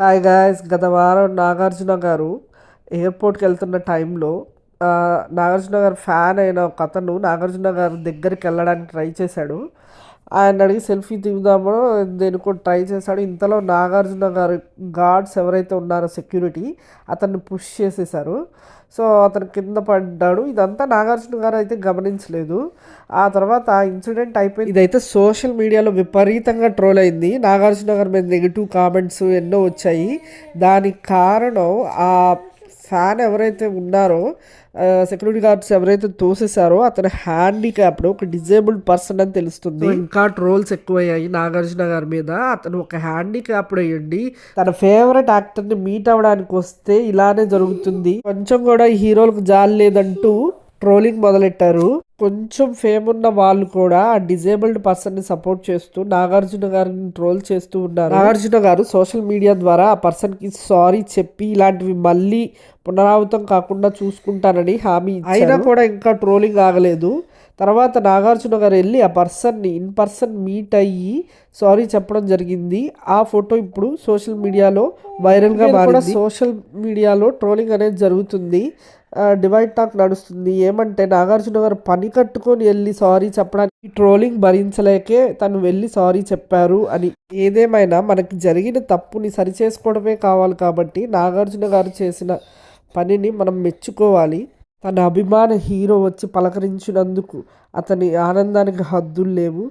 Hi guys గత వారం నాగార్జున గారు ఎయిర్పోర్ట్కి వెళ్తున్న టైంలో నాగార్జున గారు ఫ్యాన్ అయిన ఒక అతను నాగార్జున గారి దగ్గరికి వెళ్ళడానికి ట్రై చేశాడు. ఆయన అడిగి సెల్ఫీ దిగుదామో? దేనికో ట్రై చేశాడు ఇంతలో నాగార్జున గారు గార్డ్స్ ఎవరైతే ఉన్నారో సెక్యూరిటీ అతన్ని పుష్ చేసేసారు సో అతను కింద పడ్డాడు. ఇదంతా నాగార్జున గారు అయితే గమనించలేదు. ఆ తర్వాత ఆ ఇన్సిడెంట్ అయిపోయింది. ఇదైతే సోషల్ మీడియాలో విపరీతంగా ట్రోల్ అయింది. నాగార్జున గారి మీద నెగిటివ్ కామెంట్స్ ఎన్నో వచ్చాయి. దానికి కారణం ఆ ఫ్యాన్ ఎవరైతే ఉన్నారో సెక్యూరిటీ గార్డ్స్ ఎవరైతే తోసేసారో అతను హ్యాండిక్యాప్డ్ ఒక డిజేబుల్డ్ పర్సన్ అని తెలుస్తుంది. ఇంకా ట్రోల్స్ ఎక్కువయ్యాయి నాగార్జున గారి మీద. అతను ఒక హ్యాండిక్యాప్డ్ అయ్యండి. తన ఫేవరెట్ యాక్టర్ని మీట్ అవ్వడానికి వస్తే ఇలానే జరుగుతుంది. కొంచెం కూడా ఈ హీరోలకు జాలి లేదంటూ ట్రోలింగ్ మొదలెట్టారు. కొంచెం ఫేమ్ ఉన్న వాళ్ళు కూడా ఆ డిజేబుల్డ్ పర్సన్ని సపోర్ట్ చేస్తూ నాగార్జున గారిని ట్రోల్ చేస్తూ ఉన్నారు. నాగార్జున గారు సోషల్ మీడియా ద్వారా ఆ పర్సన్కి సారీ చెప్పి ఇలాంటివి మళ్ళీ పునరావృతం కాకుండా చూసుకుంటానని హామీ అయినా కూడా ఇంకా ట్రోలింగ్ ఆగలేదు. తర్వాత నాగార్జున గారు వెళ్ళి ఆ పర్సన్ని ఇన్ పర్సన్ మీట్ అయ్యి సారీ చెప్పడం జరిగింది. ఆ ఫోటో ఇప్పుడు సోషల్ మీడియాలో వైరల్గా మారింది. సోషల్ మీడియాలో ట్రోలింగ్ అనేది జరుగుతుంది. డివైడ్ టాక్ నడుస్తుంది. ఏమంటే నాగార్జున గారు పని కట్టుకొని వెళ్ళి సారీ చెప్పడానికి ట్రోలింగ్ భరించలేకే తను వెళ్ళి సారీ చెప్పారు అని. ఏదేమైనా మనకి జరిగిన తప్పుని సరిచేసుకోవడమే కావాలి కాబట్టి నాగార్జున గారు చేసిన పనిని మనం మెచ్చుకోవాలి. తన అభిమాన హీరో వచ్చి పలకరించినందుకు అతని ఆనందానికి హద్దులు లేవు.